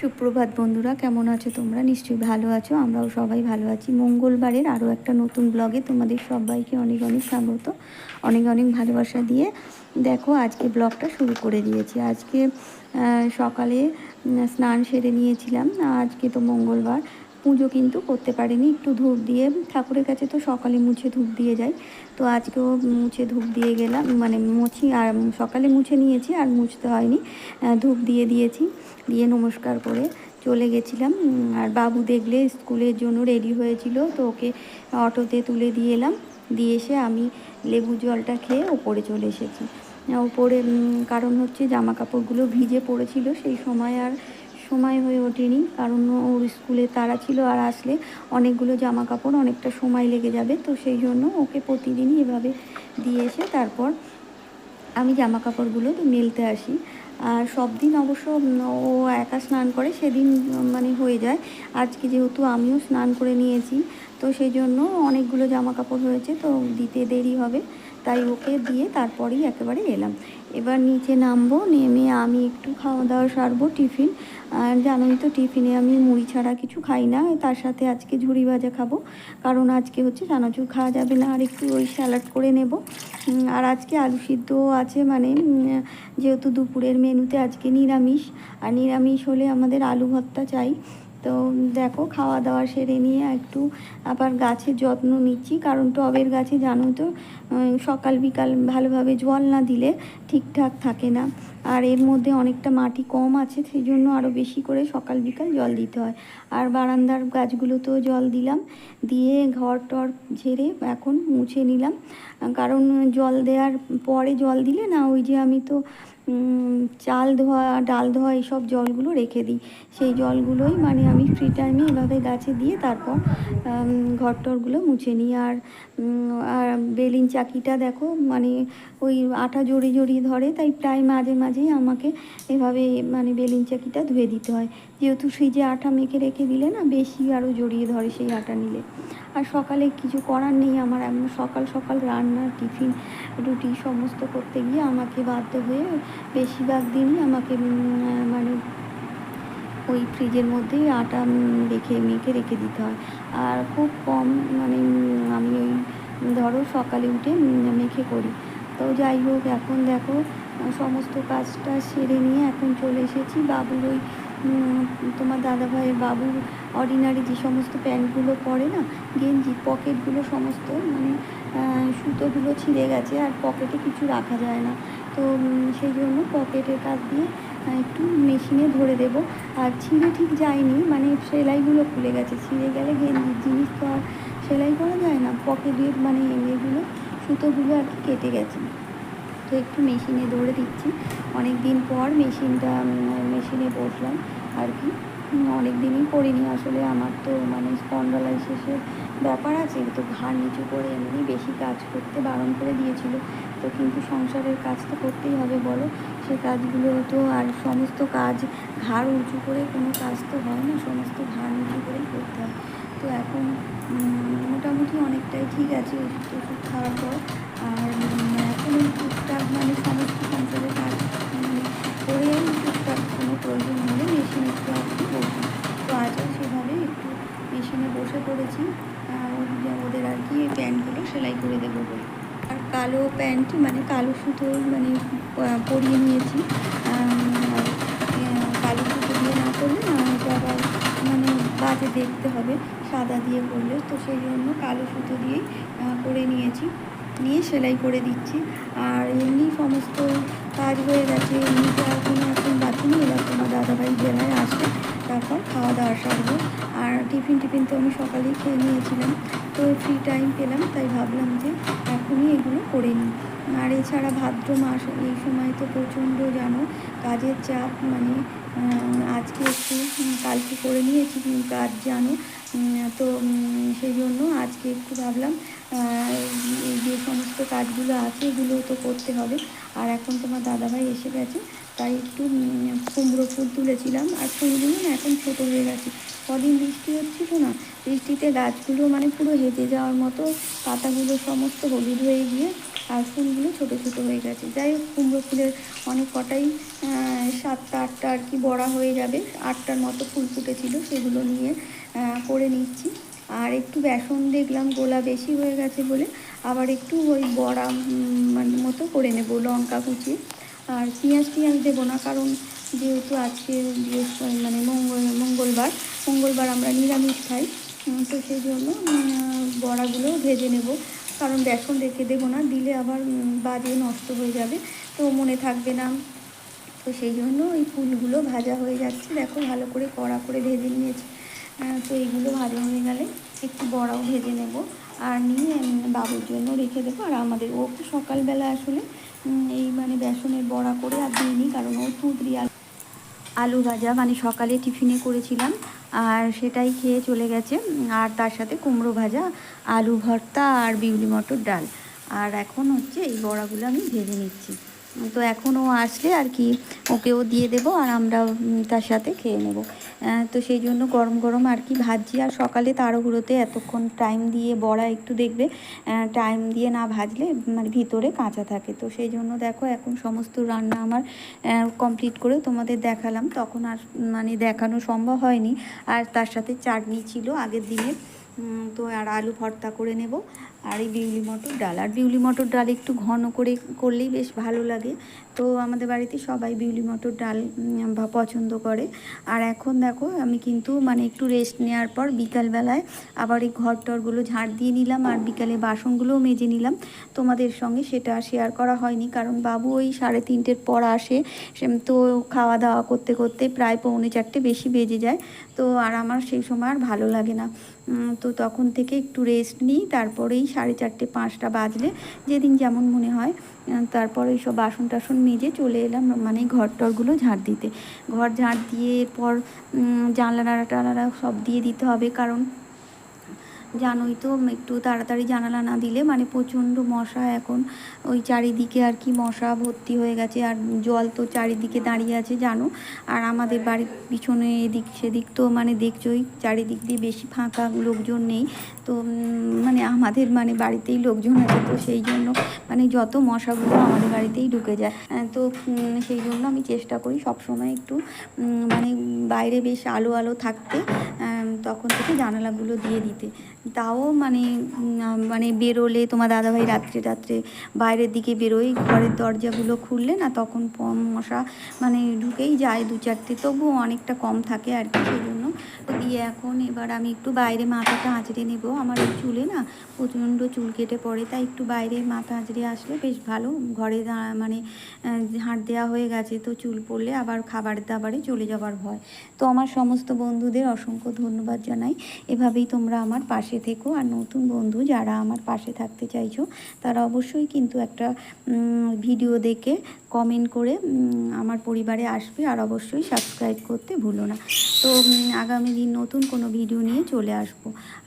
সুপ্রভাত বন্ধুরা, কেমন আছো তোমরা? নিশ্চয়ই ভালো আছো, আমরাও সবাই ভালো আছি। মঙ্গলবারের আরও একটা নতুন ব্লগে তোমাদের সবাইকে অনেক অনেক স্বাগত, অনেক অনেক ভালোবাসা দিয়ে। দেখো, আজকে ব্লগটা শুরু করে দিয়েছি। আজকে সকালে স্নান সেরে নিয়েছিলাম। আজকে তো মঙ্গলবার পুজো কিন্তু করতে পারিনি। একটু ধূপ দিয়ে, ঠাকুরের কাছে তো সকালে মুছে ধূপ দিয়ে যাই। তো আজকেও মুছে ধূপ দিয়ে গেলাম মানে মুছি আর সকালে মুছে নিয়েছি, আর মুছতে হয়নি। ধূপ দিয়ে দিয়েছি, দিয়ে নমস্কার করে চলে গেছিলাম। আর বাবু দেখলে স্কুলের জন্য রেডি হয়েছিল, তো ওকে অটোতে তুলে দিয়ে এলাম। দিয়ে এসে আমি লেবু জলটা খেয়ে ওপরে চলে এসেছি। ওপরে কারণ হচ্ছে জামা কাপড়গুলো ভিজে পড়েছিল, সেই সময় আর সময় হয়ে ওঠেনি, কারণ ওর স্কুলে তারা ছিল আর আসলে অনেকগুলো জামা কাপড় অনেকটা সময় লেগে যাবে, তো সেই জন্য ওকে প্রতিদিনই এভাবে দিয়ে এসে তারপর আমি জামা কাপড়গুলো মেলতে আসি। আর সব দিন অবশ্য ও একা স্নান করে সেদিন মানে হয়ে যায়। আজকে যেহেতু আমিও স্নান করে নিয়েছি, তো সেই জন্য অনেকগুলো জামা কাপড় হয়েছে, তো দিতে দেরি হবে। তাই ওকে দিয়ে তারপরেই একেবারে এলাম। এবার নিচে নামবো, নেমে আমি একটু খাওয়া দাওয়া সারবো টিফিন। আর জানোই তো টিফিনে আমি মুড়ি ছাড়া কিছু খাই না, তার সাথে আজকে ঝুড়ি ভাজা খাব। কারণ আজকে হচ্ছে চানাচুর খাওয়া যাবে না, আর একটু ওই স্যালাড করে নেব। আর আজকে আলু সিদ্ধ আছে মানে যেহেতু দুপুরের মেনুতে আজকে নিরামিষ। আর নিরামিষ হলে আমাদের আলু ভর্তা চাই। তো দেখো খাওয়া দাওয়া সেরে নিয়ে একটু আবার গাছের যত্ন নিচ্ছি। কারণ টবের গাছে জানো তো সকাল বিকাল ভালোভাবে জল না দিলে ঠিকঠাক থাকে না। আর এর মধ্যে অনেকটা মাটি কম আছে সেই জন্য আরও বেশি করে সকাল বিকাল জল দিতে হয়। আর বারান্দার গাছগুলোতেও জল দিলাম, দিয়ে ঘর টর ঝেড়ে এখন মুছে নিলাম। কারণ জল দেওয়ার পরে জল দিলে না, ওই যে আমি তো চাল ধোয়া, ডাল ধোয়া এইসব জলগুলো রেখে দিই। সেই জলগুলোই মানে আমি ফ্রি টাইমে এভাবে গাছে দিয়ে তারপর ঘর টরগুলো মুছে নিই। আর আর বেলিন চাকিটা দেখো মানে ওই আটা জড়িয়ে জড়িয়ে ধরে, তাই প্রায় মাঝে মাঝে মাঝেই আমাকে এভাবে মানে বেলিন চাকিটা ধুয়ে দিতে হয়। যেহেতু ফ্রিজে আটা মেখে রেখে দিলে না বেশি আরও জড়িয়ে ধরে সেই আটা নিলে। আর সকালে কিছু করার নেই আমার এমন সকাল সকাল রান্না, টিফিন, রুটি সমস্ত করতে গিয়ে আমাকে বাধ্য হয়ে বেশিরভাগ দিনই আমাকে মানে ওই ফ্রিজের মধ্যেই আটা রেখে মেখে রেখে দিতে হয়। আর খুব কম মানে আমি ওই ধরো সকালে উঠে মেখে করি। তো যাই হোক, এখন দেখো সমস্ত কাজটা সেরে নিয়ে এখন চলে এসেছি। বাবুর ওই তোমার দাদা ভাইয়ের বাবুর অর্ডিনারি যে সমস্ত প্যান্টগুলো পরে না, গেঞ্জি, পকেটগুলো সমস্ত মানে সুতোগুলো ছিঁড়ে গেছে আর পকেটে কিছু রাখা যায় না। তো সেই জন্য পকেটের কাজ দিয়ে একটু মেশিনে ধরে দেব। আর ছিঁড়ে ঠিক যায়নি মানে সেলাইগুলো খুলে গেছে। ছিঁড়ে গেলে গেঞ্জির জিনিস তো আর সেলাই করা যায় না। পকেটের মানে এগুলো সুতোগুলো আর কি কেটে গেছে। তো একটু মেশিনে ধরে দিচ্ছি। অনেক দিন পর মেশিনটা মেশিনে বসলাম আর কি। অনেক দিনই করিনি আসলে, আমার তো মানে স্পন্ডালাইসিসের ব্যাপার আছে, তো ঘাড় নিচু করে এমনি বেশি কাজ করতে বারণ করে দিয়েছিল। তো কিন্তু সংসারের কাজ তো করতেই হবে বলো, সে কাজগুলো তো আর সমস্ত কাজ ঘাড় উঁচু করে কোনো কাজ তো হয় না, সমস্ত ঘাড় নিচু করেই করতে হয়। তো এখন মোটামুটি অনেকটাই ঠিক আছে ওষুধ ওষুধ খাওয়ার পর। আর এখন টুকটাক মানে সমস্ত সংসারের কাজ করে আমি টুকটাক কোনো প্রয়োজন হলে মেশিনে একটু কি বসি। তো আজও সেভাবে একটু মেশিনে বসে পড়েছি। ওদের আর কি প্যান্টগুলো সেলাই করে দেবো বলে। আর কালো প্যান্ট মানে কালো সুতো মানে পরিয়ে নিয়েছি আম, আর আহ, কালো সুতো দিয়ে না করলে না এটা আবার মানে বাজে দেখতে হবে, সাদা দিয়ে করলে তো সেই জন্য কালো সুতো দিয়েই করে নিয়েছি। নিয়ে সেলাই করে দিচ্ছি। আর এমনি সমস্ত কাজ হয়ে গেছে। এমনিতে আর কোনো এখন বাকি নেই, এবার তোমার দাদাভাই জেলায় আসবে। তারপর খাওয়া দাওয়া সারবো। আর টিফিন টিফিন তো আমি সকালেই খেয়ে নিয়েছিলাম। তো ফ্রি টাইম পেলাম, তাই ভাবলাম যে এখনই এগুলো করে নিই। আর এছাড়া ভাদ্র মাস, এই সময় তো প্রচণ্ড জানো, কাজের চাপ মানে আজকে করে নিয়েছি কাজ জানো। তো সেই জন্য আজকে একটু ভাবলাম যে সমস্ত কাজগুলো আছে এগুলো তো করতে হবে। আর এখন তোমার দাদাভাই এসে গেছে, তাই একটু কুমড়ো ফুল তুলেছিলাম। আর ফুলগুলো না এখন ছোটো হয়ে গেছে। কদিন বৃষ্টি হচ্ছিল না, বৃষ্টিতে গাছগুলো মানে পুরো হেঁটে যাওয়ার মতো, পাতাগুলো সমস্ত হলুদ হয়ে গিয়ে আর ফুলগুলো ছোট ছোট হয়ে গেছে। যাই হোক, কুমড়ো ফুলের অনেক কটাই সাতটা, আটটা আর কি বড়া হয়ে যাবে। আটটার মতো ফুল ফুটেছিল, সেগুলো নিয়ে করে নিচ্ছি। আর একটু বেসন দেখলাম, গোলা বেশি হয়ে গেছে বলে। আবার একটু ওই বড়া মানে মতো করে নেব, লঙ্কা কুচিয়ে আর পেঁয়াজ টিয়াজ দেবো না, কারণ যেহেতু আজকে মানে মঙ্গল, মঙ্গলবার মঙ্গলবার আমরা নিরামিষ খাই। তো সেই জন্য বড়াগুলো ভেজে নেব। কারণ বেসন রেখে দেবো না, দিলে আবার বাজে নষ্ট হয়ে যাবে, তো মনে থাকবে না। তো সেই জন্য এই ফুলগুলো ভাজা হয়ে যাচ্ছে। দেখো ভালো করে কড়া করে ভেজে নিয়েছি। তো এইগুলো ভাজা হয়ে গেলে একটু বড়াও ভেজে নেব। আর নিয়ে বাবুর জন্য রেখে দেবো। আর আমাদের, ও সকালবেলা আসলে এই মানে বেসনের বড়া করে আর দিইনি, কারণ ও আলু আলু ভাজা মানে সকালে টিফিনে করেছিলাম। আর সেটাই খেয়ে চলে গেছে। আর তার সাথে কুমড়ো ভাজা, আলু ভর্তা আর বিউলি মটর ডাল। আর এখন হচ্ছে এই বড়াগুলো আমি ভেজে নিচ্ছি। তো এখন ও আসলে আর কি ওকেও দিয়ে দেব আর আমরা তার সাথে খেয়ে নেব। তো সেই জন্য গরম গরম আর কি ভাজছি। আর সকালে তাড়াহুড়োতে এতক্ষণ টাইম দিয়ে বড়া একটু দেখবে টাইম দিয়ে না ভাজলে মানে ভিতরে কাঁচা থাকে। তো সেই জন্য দেখো এখন সমস্ত রান্না আমার কমপ্লিট করে তোমাদের দেখালাম। তখন আর মানে দেখানো সম্ভব হয়নি। আর তার সাথে চাটনি ছিল আগের উম, তো আর আলু ভর্তা করে নেব। আর এই বিউলি মটর ডাল। আর বিউলি মটর ডাল একটু ঘন করে করলেই বেশ ভালো লাগে। তো আমাদের বাড়িতে সবাই বিউলি মটর ডাল পছন্দ করে। আর এখন দেখো, আমি কিন্তু মানে একটু রেস্ট নেওয়ার পর বিকালবেলায় আবার এই ঘর টরগুলো ঝাড় দিয়ে নিলাম আর বিকালে বাসনগুলোও মেজে নিলাম। তোমাদের সঙ্গে সেটা শেয়ার করা হয়নি, কারণ বাবু ওই সাড়ে তিনটের পর আসে। সে- তো খাওয়া দাওয়া করতে করতে প্রায় পৌনে চারটে বেশি বেজে যায়। তো আর আমার সেই সময় আর ভালো লাগে না। তো তখন থেকে একটু রেস্ট নিই তারপরেই সাড়ে চারটে পাঁচটা বাজলে যেদিন যেমন মনে হয় তারপর ওই সব বাসন টাসন মেজে চলে এলাম মানে ঘর টরগুলো ঝাড় দিতে। ঘর ঝাড় দিয়ে এরপর উম, জানলা টানারা সব দিয়ে দিতে হবে কারণ জানোই তো একটু তাড়াতাড়ি জানালা না দিলে মানে প্রচণ্ড মশা এখন। ওই চারিদিকে আর কি মশা ভর্তি হয়ে গেছে, আর জল তো চারিদিকে দাঁড়িয়ে আছে, জানো। আর আমাদের বাড়ির পিছনে এদিক সেদিক তো মানে দেখছোই, চারিদিক দিয়ে বেশি ফাঁকা লোকজন নেই। তো মানে আমাদের মানে বাড়িতেই লোকজন আছে, তো সেই জন্য মানে যত মশাগুলো আমাদের বাড়িতেই ঢুকে যায়। তো সেই জন্য আমি চেষ্টা করি সবসময় একটু মানে বাইরে বেশ আলো আলো থাকতে। তখন থেকে জানালাগুলো দিয়ে দিতে। তাও মানে মানে বেরোলে তোমার দাদাভাই রাত্রে রাত্রে বাইরের দিকে বেরোয়, ঘরের দরজাগুলো খুললে না তখন মশা মানে ঢুকেই যায় দু চারটে তবুও অনেকটা কম থাকে আর কি সেই জন্য। দিয়ে এখন। এবার আমি একটু বাইরে মাথাটা আঁচড়ে নেব। আমার চুলে না প্রচণ্ড চুল কেটে পড়ে, তাই একটু বাইরে মাথা আঁচড়ে আসলে বেশ ভালো। ঘরে মানে হাঁট দেওয়া হয়ে গেছে তো চুল পড়লে আবার খাবার দাবারে চলে যাবার ভয়। তো আমার সমস্ত বন্ধুদের অসংখ্য ধন্যবাদ জানাই। এভাবেই তোমরা আমার পাশে থেকো। আর নতুন বন্ধু যারা আমার পাশে থাকতে চাইছো, তারা অবশ্যই কিন্তু একটা ভিডিও দেখে কমেন্ট করে আমার পরিবারে আসবে আর অবশ্যই সাবস্ক্রাইব করতে ভুলো না। তো আগামী দিন নতুন কোনো ভিডিও নিয়ে চলে আসব।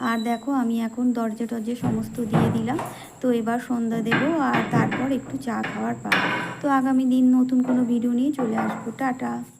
আর দেখো, আমি এখন দরজা টরজা সমস্ত দিয়ে দিলাম। তো এবার সন্ধ্যা দেবো আর তারপর একটু চা খাওয়ার পাবো তো আগামী দিন নতুন কোনো ভিডিও নিয়ে চলে আসব। টাটা।